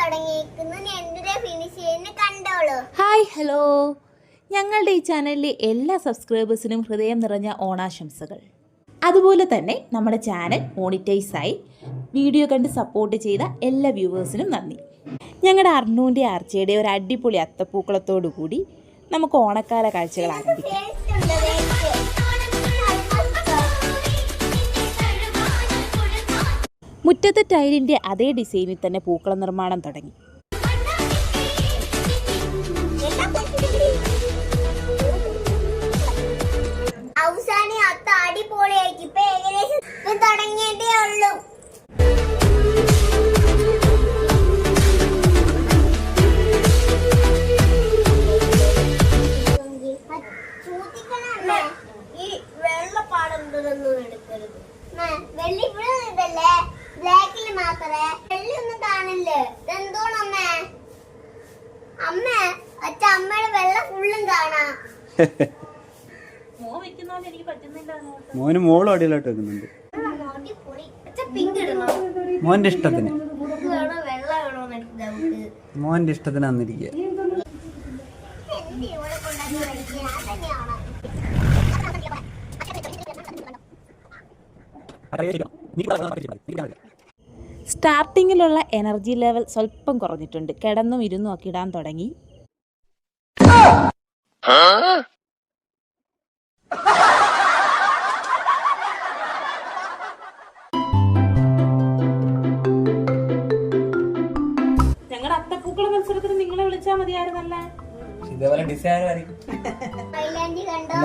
തുടങ്ങിയിരിക്കുന്നു. ഫിനിഷ് ചെയ്യുന്ന കണ്ടോളൂ. ഹായ് ഹലോ ഞങ്ങളുടെ ഈ ചാനലിലെ എല്ലാ സബ്സ്ക്രൈബേഴ്സിനും ഹൃദയം നിറഞ്ഞ ഓണാശംസകൾ. അതുപോലെ തന്നെ നമ്മുടെ ചാനൽ മോണിറ്റൈസ് ആയി വീഡിയോ കണ്ട് സപ്പോർട്ട് ചെയ്ത എല്ലാ വ്യൂവേഴ്സിനും നന്ദി. ഞങ്ങളുടെ അർണൂന്റെ ആർച്ചയുടെ ഒരു അടിപൊളി അത്തപ്പൂക്കളത്തോടു കൂടി നമുക്ക് ഓണക്കാല കാഴ്ചകൾ ആരംഭിക്കാം. മുറ്റത്തെ ടൈലിന്റെ അതേ ഡിസൈനിൽ തന്നെ പൂക്കള നിർമ്മാണം തുടങ്ങി. വെള്ളപ്പാടുണ്ടെന്നൊന്നും എടുക്കരുത്. വെള്ളി ഇവിടെ ഒന്നും കാണില്ലേ? ഇതെന്തോണമ്മേ അമ്മേ? അച്ഛ അമ്മയുടെ വെള്ളം ഫുള്ളും കാണാ. മോന് മോളും അടിയിലോട്ട് വെക്കുന്നുണ്ട്. മോന്റെ ഇഷ്ടത്തിന്. മോന്റെ ഇഷ്ടത്തിന് അന്നിരിക്ക എന്ത് നീ അതന്നെയാണ് സ്റ്റാർട്ടിങ്ങിലുള്ള എനർജി ലെവൽ സ്വല്പം കുറഞ്ഞിട്ടുണ്ട്. കിടന്നും ഇരുന്നും ഒക്കെ ഇടാൻ തുടങ്ങി. ഞങ്ങളുടെ അത്തപ്പൂക്കള മത്സരത്തിന് നിങ്ങളെ വിളിച്ചാൽ മതിയായിരുന്നല്ലേ ഇതേപോലെ ഡിസൈൻ മൈലാഞ്ചി കണ്ടോ?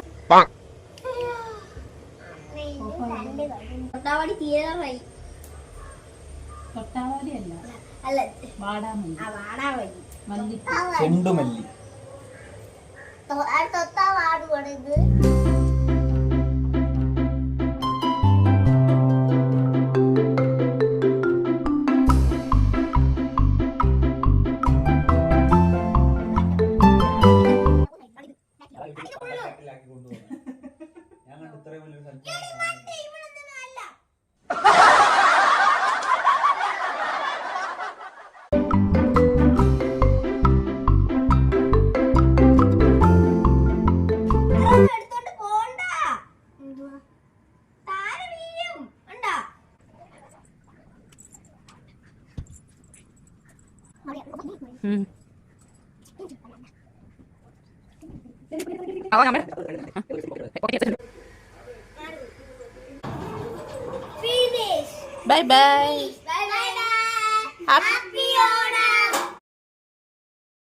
തൊട്ടാവാടി അല്ല അല്ല ആ വാടാവഴി ആ വഴി. ചെണ്ടുമല്ലി. തൊ- ആ തൊത്താ വാട് കൊടുത്ത് എടുത്തോണ്ട് Oke, Finish. Bye bye. Bye bye. Happy ora